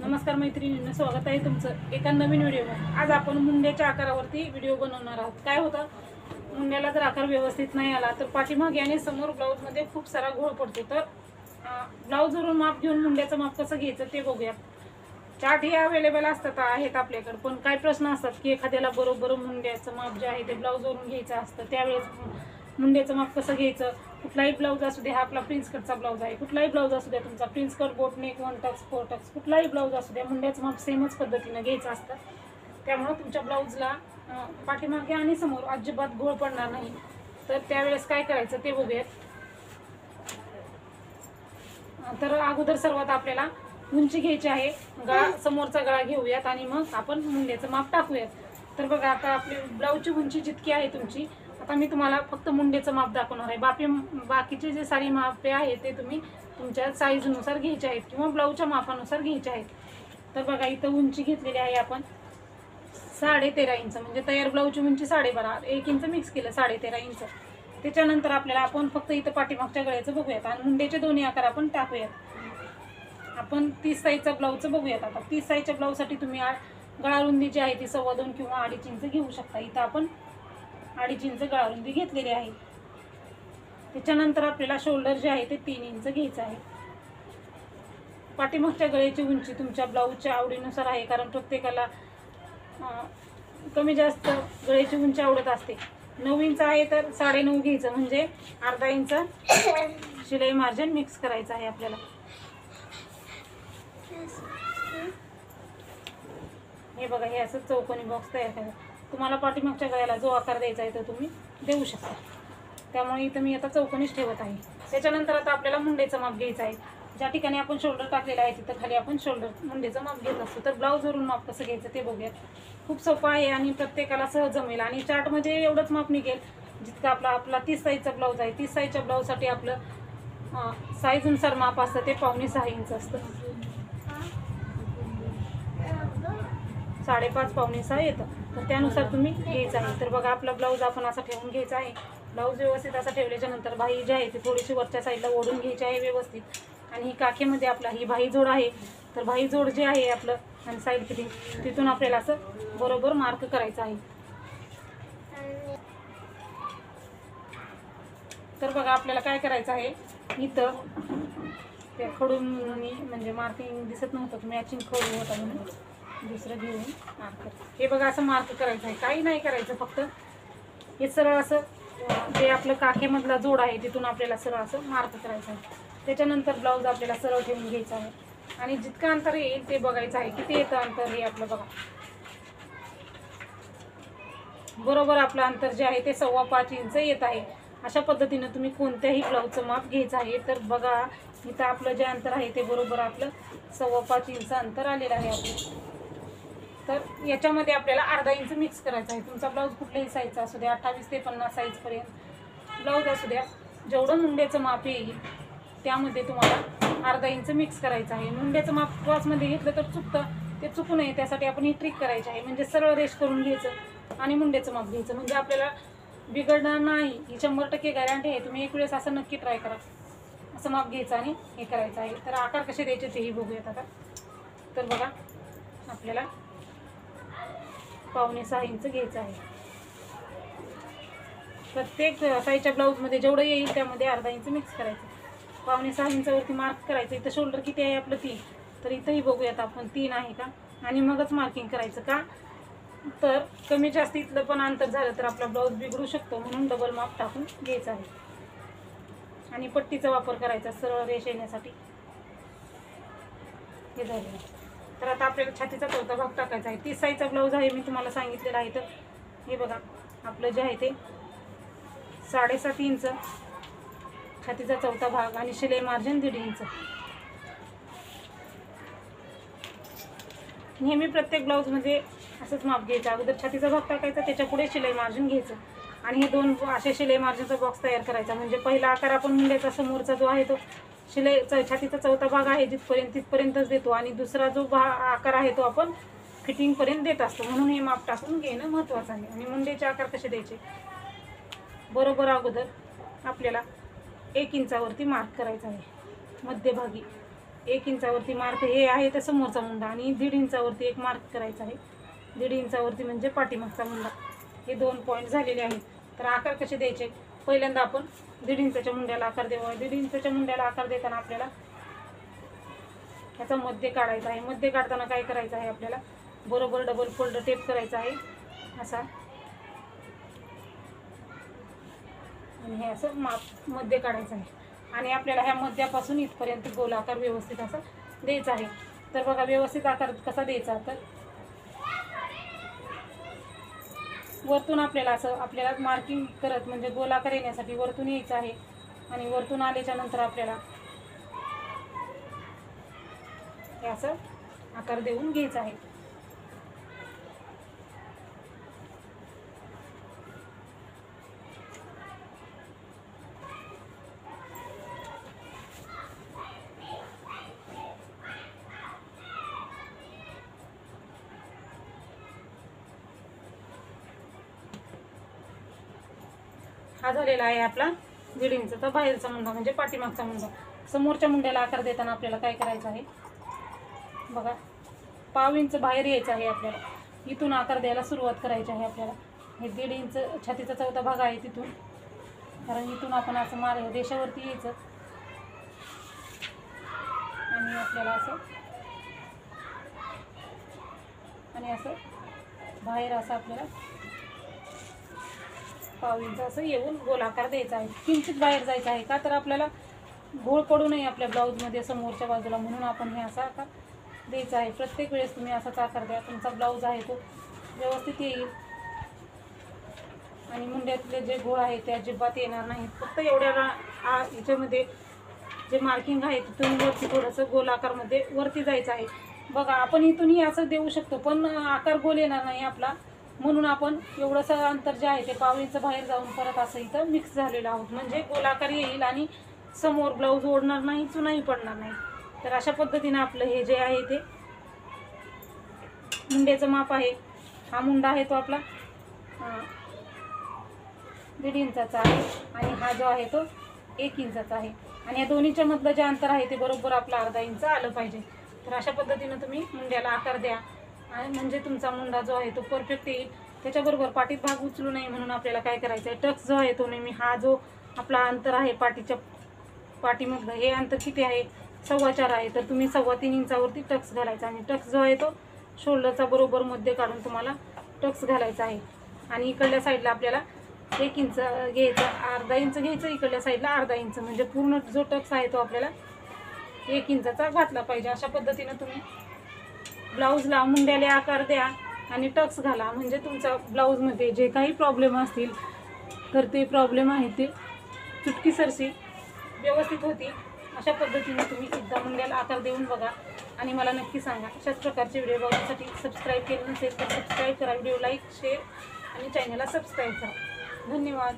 नमस्कार मैत्रिणींना स्वागत आहे तुमचं एका नवीन व्हिडिओमध्ये. आज आपण मुंड्याच्या आकारावरती व्हिडिओ बनवणार आहोत. काय होतं? मुंड्याला जर आकार व्यवस्थित नाही आला तर पाठीमागे आणि समोर ब्लाऊजमध्ये खूप सारा घोळ पडतो. तर ब्लाऊजवरून माप घेऊन मुंड्याचं माप कसं घ्यायचं ते बघूया. चार्ट हे अवेलेबल असतात आहेत आपल्याकडे पण काय प्रश्न असतात की एखाद्याला बरोबर मुंड्याचं माप जे आहे ते ब्लाऊजवरून घ्यायचं असतं त्यावेळेस मुंड्याचं माप कसं घ्यायचं? कुठलाही ब्लाऊज असू दे हा आपला प्रिन्स कटचा ब्लाऊज आहे. कुठलाही ब्लाऊज असू द्या तुमचा prince cut boat neck one tucks four tucks कुठलाही ब्लाऊज असू द्या मुंड्याचं माप सेमच पद्धतीनं घ्यायचं असतं. त्यामुळं तुमच्या ब्लाऊजला पाठीमागे आणि समोर अजिबात घोळ पडणार नाही. तर त्यावेळेस काय करायचं ते बघूयात. तर अगोदर सर्वात आपल्याला उंची घ्यायची आहे. गळा समोरचा गळा घेऊयात आणि मग आपण मुंड्याचं माप टाकूयात. तर बघा आता आपली ब्लाऊजची उंची जितकी आहे तुमची आता मी तुम्हाला फक्त मुंडेचं माप दाखवणार आहे. बाकी बाकीचे जे सारी मापे आहेत ते तुम्ही तुमच्या साईजनुसार घ्यायचे आहेत किंवा ब्लाऊजच्या मापानुसार घ्यायचे आहेत. तर बघा इथं उंची घेतलेली आहे आपण. साडे तेरा इंच म्हणजे तयार ब्लाऊजची उंची साडेबारा एक इंच मिक्स केलं साडे तेरा इंच. त्याच्यानंतर आपल्याला आपण फक्त इथं पाठीमागच्या गळ्याचं बघूयात आणि मुंडेचे दोन्ही आकार आपण टाकूयात. आपण तीस साईजचा ब्लाऊजचं बघूयात आता. तीस साईजच्या ब्लाऊजसाठी तुम्ही आ- गळा रुंदी जी आहे ती सव्वा दोन किंवा अडीच इंच घेऊ शकता. इथं आपण अडीच इंच गाळून बी घेतलेली आहे. त्याच्यानंतर आपल्याला शोल्डर जे आहे ते तीन इंच घ्यायचं आहे. पाठीमागच्या गळ्याची उंची तुमच्या ब्लाऊजच्या आवडीनुसार आहे कारण प्रत्येकाला कमी जास्त गळ्याची उंची आवडत असते. नऊ इंच आहे तर साडेनऊ घ्यायचं म्हणजे अर्धा इंच शिलाई मार्जिन मिक्स करायचं आहे आपल्याला. हे बघा हे असं चौकोनी बॉक्स तयार करा. तुम्हाला पाठीमागच्या गळ्याला जो आकार द्यायचा आहे तो तुम्ही देऊ शकता. त्यामुळे इथं मी आता चौकोनीच ठेवत आहे. त्याच्यानंतर आता आपल्याला मुंडेचं माप घ्यायचं आहे. ज्या ठिकाणी आपण शोल्डर टाकलेलं आहे तिथं खाली आपण शोल्डर मुंडेचं माप घेत असतो. तर ब्लाऊजवरून माप कसं घ्यायचं ते बघूयात. खूप सोपं आहे आणि प्रत्येकाला सहज जमेल. आणि चार्टमध्ये एवढंच माप निघेल जितकं आपला आपला तीस साईजचा ब्लाऊज आहे. तीस साईजच्या ब्लाऊजसाठी आपलं साईजनुसार माप असतं ते पावणे सहा इंच असतं. साडेपाच पावणे सहा येतं. तर त्यानुसार तुम्ही घ्यायचं आहे. तर बघा आपला ब्लाऊज आपण असा ठेवून घ्यायचा आहे. ब्लाऊज व्यवस्थित असा ठेवल्याच्या नंतर बाही जी आहे ती थोडीशी वरच्या साईडला ओढून घ्यायची आहे व्यवस्थित. आणि ही काखेमध्ये आपला ही भाई जोड आहे. तर भाई जोड जे आहे आपलं आणि साईड फिटिंग तिथून आपल्याला असं बरोबर मार्क करायचं आहे. तर बघा आपल्याला काय करायचं आहे? इथं ते खडून मी म्हणजे मार्किंग दिसत नव्हतं मॅचिंग खडू होता म्हणून. दुसरं घेऊन मार्क हे बघा असं मार्क करायचं आहे. काही नाही करायचं फक्त हे सरळ असं जे आपलं काखेमधला जोड आहे तिथून आपल्याला सरळ असं मार्क करायचं आहे. त्याच्यानंतर ब्लाऊज आपल्याला सरळ ठेवून घ्यायचा आहे. आणि जितकं अंतर येईल ते बघायचं आहे. किती येतं अंतर हे आपलं बघा. बरोबर आपलं अंतर जे आहे ते सव्वा पाच इंच येत आहे. अशा पद्धतीनं तुम्ही कोणत्याही ब्लाऊजचं माप घ्यायचं आहे तर बघा इथं आपलं जे अंतर आहे ते बरोबर आपलं सव्वा पाच इंच अंतर आलेलं आहे. आपलं तर याच्यामध्ये आपल्याला अर्धा इंच मिक्स करायचा आहे. तुमचा ब्लाऊज कुठल्याही साईजचा असू द्या अठ्ठावीस ते पन्नास साईजपर्यंत ब्लाऊज असू द्या जेवढं मुंड्याचं माप येईल त्यामध्ये तुम्हाला अर्धा इंच मिक्स करायचं आहे. मुंड्याचं माप क्रॉसमध्ये घेतलं तर चुकतं ते चुकू नये. त्यासाठी आपण ही ट्रिक करायची आहे. म्हणजे सरळ रेश करून घ्यायचं आणि मुंड्याचं माप घ्यायचं. म्हणजे आपल्याला बिघडणार नाही. ही शंभर टक्के गॅरंटी आहे. तुम्ही एक वेळेस असं नक्की ट्राय करा. असं माप घ्यायचं आणि हे करायचं आहे. तर आकार कसे द्यायचे तेही बघूयात आता. तर बघा आपल्याला पावणे सहा इंच घ्यायचं आहे. प्रत्येक साईच्या ब्लाऊजमध्ये जेवढं येईल त्यामध्ये अर्धा इंच मिक्स करायचं. पावणे सहा इंचावरती मार्क करायचं. इथं शोल्डर किती आहे आपलं तीन. तर इथंही बघूयात आपण तीन आहे का? आणि मगच मार्किंग करायचं का? तर कमी जास्त इथलं पण अंतर झालं तर आपला ब्लाऊज बिघडू शकतो म्हणून डबल माप टाकून घ्यायचं आहे. आणि पट्टीचा वापर करायचा सरळ रेष येण्यासाठी. हे झालं. तर आता आपल्याला छातीचा चौथा भाग टाकायचा आहे. तीस साईजचा ब्लाऊज आहे मी तुम्हाला सांगितलेलं आहे तर. हे बघा आपलं जे आहे ते साडेसात इंच छातीचा चौथा भाग आणि शिलाई मार्जिन दीड इंच. नेहमी प्रत्येक ब्लाऊजमध्ये म्हणजे असंच माप घ्यायचं. अगोदर छातीचा भाग टाकायचा त्याच्या पुढे शिलाई मार्जिन घ्यायचं. आणि हे दोन असे शिलाई मार्जिनचा बॉक्स तयार करायचा. म्हणजे पहिला आकार आपण मुंड्याचा समोरचा जो आहे तो शिलाई च- छातीचा चौथा भाग आहे जिथपर्यंत तिथपर्यंतच देतो. आणि दुसरा जो भा आकार आहे तो आपण फिटिंगपर्यंत देत असतो. म्हणून हे माप टाकून घेणं महत्त्वाचं आहे. आणि मुंडेचे आकार कसे द्यायचे? बरोबर अगोदर आपल्याला एक इंचावरती मार्क करायचा आहे. मध्यभागी एक इंचावरती मार्क हे आहे तर समोरचा मुंडा. आणि दीड इंचावरती एक मार्क करायचा आहे. दीड इंचावरती म्हणजे पाठीमागचा मुंडा. हे दोन पॉईंट झालेले आहेत. तर आकार कसे द्यायचे? पहिल्यांदा आपण दीड इंचाच्या मुंड्याला आकार देऊ. दीड इंचाच्या मुंड्याला आकार देताना आपल्याला ह्याचा मध्य काढायचा आहे. मध्य काढताना काय करायचं आहे आपल्याला? बरोबर डबल फोल्ड टेप करायचा आहे. असा. आणि हे असं माप मध्य काढायचं आहे. आणि आपल्याला ह्या मध्यापासून इथपर्यंत गोल आकार व्यवस्थित असा द्यायचा आहे. तर बघा व्यवस्थित आकार कसा द्यायचा? तर वरतून आपल्याला असं आपल्याला मार्किंग करत म्हणजे गोलाकार येण्यासाठी वरतून यायचं आहे. आणि वरतून आल्याच्यानंतर आपल्याला हे असं आकार देऊन घ्यायचा आहे. हा झालेला आहे आपला दीड तर बाहेरचा मुंडा म्हणजे पाठीमागचा मुंडा समोरच्या मुंड्याला आकार देताना आपल्याला काय करायचं आहे? बघा. पाव इंच बाहेर यायचं आहे आपल्याला. इथून आकार द्यायला सुरुवात करायची आहे आपल्याला. हे दीड इंच छातीचा चौथा भाग आहे तिथून. कारण इथून आपण असं मार देशावरती यायचं. आणि आपल्याला असं आणि असं बाहेर असं आपल्याला पाव इंच असं येऊन गोलाकार द्यायचा आहे. किंचित बाहेर जायचं आहे का तर आपल्याला घोळ पडू नये आपल्या ब्लाऊजमध्ये समोरच्या बाजूला म्हणून आपण हे असा आकार द्यायचा आहे. प्रत्येक वेळेस तुम्ही असाच आकार द्या. तुमचा ब्लाऊज आहे तो व्यवस्थित येईल. आणि मुंड्यातले जे घोळ आहे ते अजिबात येणार नाहीत फक्त एवढ्याला आ- याच्यामध्ये जे मार्किंग आहे तिथून वरती थोडंसं गोल आकारमध्ये वरती जायचं आहे. बघा आपण इथूनही असं देऊ शकतो पण आकार गोल येणार नाही आपला. म्हणून आपण एवढंसं अंतर जे आहे ते पावलीचं बाहेर जाऊन परत असं इथं मिक्स झालेलं आहोत. म्हणजे गोलाकार येईल आणि समोर ब्लाऊज ओढणार नाही चुनाही पडणार नाही. तर अशा पद्धतीनं आपलं हे जे आहे ते मुंड्याचं माप आहे. हा मुंडा आहे तो आपला दीड इंचाचा आहे आणि हा जो आहे तो एक इंचाचा आहे. आणि या दोन्हीच्या मधलं जे अंतर आहे ते बरोबर आपलं अर्धा इंच आलं पाहिजे. तर अशा पद्धतीनं तुम्ही मुंड्याला आकार द्या. आणि म्हणजे तुमचा मुंडा जो आहे तो परफेक्ट येईल. त्याच्याबरोबर पाठीत भाग उचलू नये म्हणून आपल्याला काय करायचं आहे टक्स जो आहे तो नेहमी हा जो आपला अंतर आहे पाठीच्या पाठीमधलं हे अंतर किती आहे? सव्वा चार आहे. तर तुम्ही सव्वा तीन इंचावरती टक्स घालायचा आणि टक्स जो आहे तो शोल्डरचा बरोबर मध्य काढून तुम्हाला टक्स घालायचा आहे. आणि इकडल्या साईडला आपल्याला एक इंच घ्यायचं अर्धा इंच घ्यायचं इकडल्या साईडला अर्धा इंच. म्हणजे पूर्ण जो टक्स आहे तो आपल्याला एक इंचाचा घातला पाहिजे. अशा पद्धतीनं तुम्ही ब्लाऊजला मुंड्याले आकार द्या आणि टक्स घाला. म्हणजे तुमचा ब्लाऊजमध्ये जे काही प्रॉब्लेम असतील तर ते प्रॉब्लेम आहे ते चुटकीसरशी व्यवस्थित होती. अशा पद्धतीने तुम्ही एकदा मुंड्याला आकार देऊन बघा आणि मला नक्की सांगा. अशाच प्रकारचे व्हिडिओ बघण्यासाठी सबस्क्राईब केले नसेल तर सबस्क्राईब करा. व्हिडिओ लाईक शेअर आणि चॅनलला सबस्क्राईब करा. धन्यवाद.